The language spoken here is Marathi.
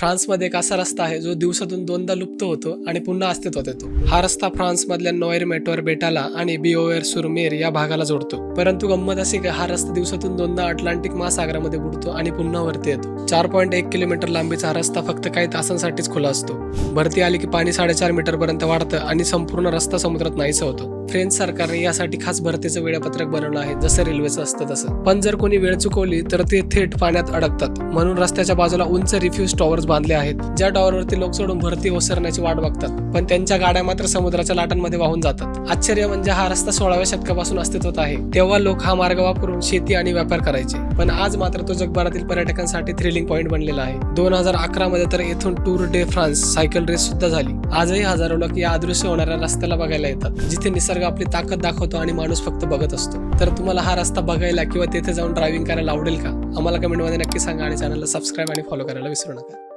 फ्रान्समध्ये एक असा रस्ता आहे जो दिवसातून दोनदा लुप्त होतो आणि पुन्हा अस्तित्वात येतो. हा रस्ता फ्रान्समधल्या नॉयर मेटोर बेटाला आणि बिओएर सुरमेर या भागाला जोडतो. परंतु गंमत अशी की हा रस्ता दिवसातून दोनदा अटलांटिक महासागरामध्ये बुडतो आणि पुन्हा वरती येतो. चार पॉईंट एक किलोमीटर लांबीचा हा रस्ता फक्त काही तासांसाठीच खुला असतो. भरती आली की पाणी साडेचार मीटर पर्यंत वाढतं आणि संपूर्ण रस्ता समुद्रात नाहीसा होतो. फ्रेंच सरकारने यासाठी खास भरतीचं वेळापत्रक बनवलं आहे जसं रेल्वेचं असतं तसं. पण जर कोणी वेळ चुकवली तर ते थेट पाण्यात अडकतात. म्हणून रस्त्याच्या बाजूला उंच रिफ्यूज टॉवर्स बांधले आहेत ज्या टॉवरवरती लोक चढून भरती ओसरण्याची वाट बघतात. पण त्यांच्या गाड्या मात्र समुद्राच्या लाटांमध्ये वाहून जातात. आश्चर्य म्हणजे हा रस्ता सोळाव्या शतकापासून अस्तित्वात आहे. तेव्हा लोक हा मार्ग वापरून शेती आणि व्यापार करायचे. पण आज मात्र तो जगभरातील पर्यटकांसाठी थ्रिलिंग पॉईंट बनलेला आहे. दोन हजार अकरा मध्ये तर येथून Tour de France cycle race सुद्धा झाली. आजही हजारो लोक या अदृश्य होणाऱ्या रस्त्याला बघायला येतात जिथे निसर्ग निसर्ग आपली ताकद दाखवतो आणि माणूस फक्त बघत असतो. तर तुम्हाला हा रस्ता बघायला किंवा तेथे जाऊन ड्रायव्हिंग करायला आवडेल का? आम्हाला कमेंटमध्ये नक्की सांगा आणि चॅनलला सबस्क्राईब आणि फॉलो करायला विसरू नका.